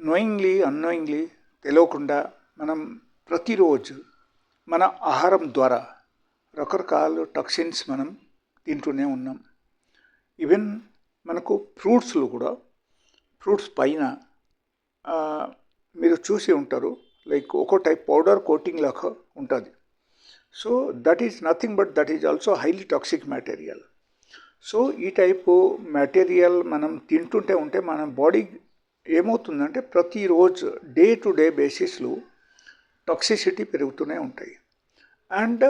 Knowingly unknowingly తెలియకుండా మనం ప్రతిరోజు మన ఆహారం ద్వారా రకరకాల టాక్సిన్స్ మనం తింటూనే ఉన్నాం. ఈవెన్ మనకు ఫ్రూట్స్లో కూడా ఫ్రూట్స్ పైన మీరు చూసి ఉంటారు. లైక్ ఒక్కో టైప్ పౌడర్ కోటింగ్ లాగా ఉంటుంది. So that is nothing but that is also highly toxic material so ఈ టైపు మెటీరియల్ మనం తింటుంటే ఉంటే మన బాడీ ఏమవుతుందంటే ప్రతిరోజు డే టు డే బేసిస్లో టాక్సిసిటీ పెరుగుతూనే ఉంటాయి. అండ్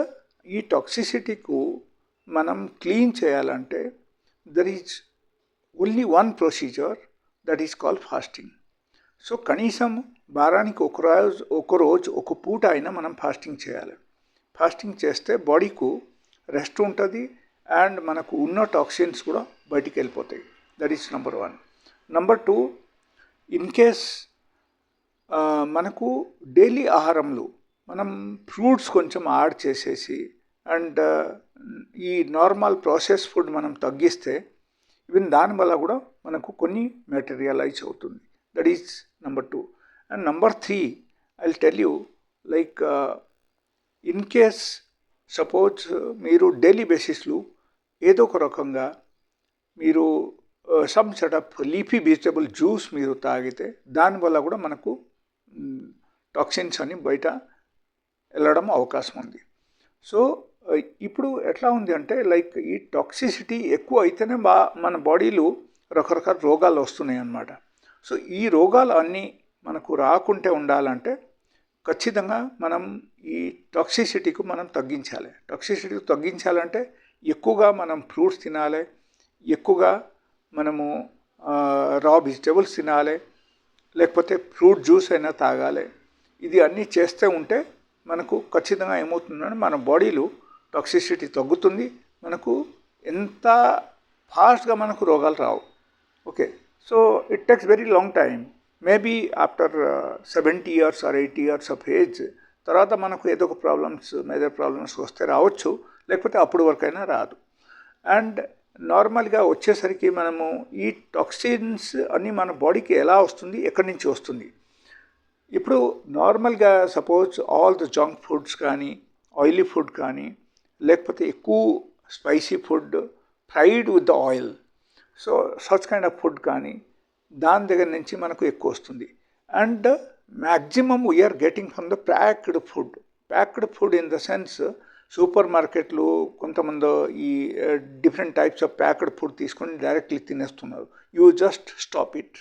ఈ టాక్సిసిటీకు మనం క్లీన్ చేయాలంటే there is only one procedure that is call fasting so కనీసం వారానికి ఒక రోజు ఒక రోజు ఒక పూట అయినా మనం ఫాస్టింగ్ చేయాలి. ఫాస్టింగ్ చేస్తే బాడీకు రెస్ట్ ఉంటుంది అండ్ మనకు ఉన్న టాక్సిన్స్ కూడా బయటికి వెళ్ళిపోతాయి. That is number one number two in case మనకు డైలీ ఆహారంలో మనం ఫ్రూట్స్ కొంచెం యాడ్ చేసేసి అండ్ ఈ నార్మల్ ప్రాసెస్ ఫుడ్ మనం తగ్గిస్తే ఈవెన్ దానివల్ల కూడా మనకు కొన్ని మెటీరియలైజ్ అవుతుంది. That is number two and number three I tell you like in case suppose మీరు డైలీ బేసిస్లో ఏదో ఒక రకంగా మీరు some setup leafy vegetable juice మీరు తాగితే దానివల్ల కూడా మనకు టాక్సిన్స్ అని బయట వెళ్ళడం అవకాశం ఉంది. సో ఇప్పుడు ఎట్లా ఉంది అంటే లైక్ ఈ టాక్సిసిటీ ఎక్కువ అయితేనే బా మన బాడీలో రకరకాల రోగాలు వస్తున్నాయి అన్నమాట. సో ఈ రోగాలు అన్నీ మనకు రాకుంటే ఉండాలంటే ఖచ్చితంగా మనం ఈ టాక్సిసిటీకి మనం తగ్గించాలి. టాక్సిసిటీ తగ్గించాలంటే ఎక్కువగా మనం ఫ్రూట్స్ తినాలి ఎక్కువగా మనము రా వెజిటేబుల్స్ తినాలి లేకపోతే ఫ్రూట్ జ్యూస్ అయినా తాగాలి. ఇది అన్నీ చేస్తే ఉంటే మనకు ఖచ్చితంగా ఏమవుతుందంటే మన బాడీలో టాక్సిసిటీ తగ్గుతుంది మనకు ఎంత ఫాస్ట్గా మనకు రోగాలు రావు. Okay so it takes very long time maybe after seventy years or eighty years of age తర్వాత మనకు ఏదో ఒక ప్రాబ్లమ్స్ మేజర్ ప్రాబ్లమ్స్ వస్తే రావచ్చు లేకపోతే అప్పుడు వరకైనా రాదు. అండ్ నార్మల్గా వచ్చేసరికి మనము ఈ టాక్సిన్స్ అన్నీ మన బాడీకి ఎలా వస్తుంది ఎక్కడి నుంచి వస్తుంది? ఇప్పుడు నార్మల్గా suppose all the junk foods కానీ ఆయిలీ ఫుడ్ కానీ లేకపోతే ఎక్కువ spicy food fried with the oil. So such kind of food కానీ దాని దగ్గర నుంచి మనకు ఎక్కువ వస్తుంది. And maximum we are getting from the packed food packed food in the sense super మార్కెట్లు కొంతమంది ఈ different types of packed food తీసుకొని డైరెక్ట్లీ తినేస్తున్నారు. You just stop it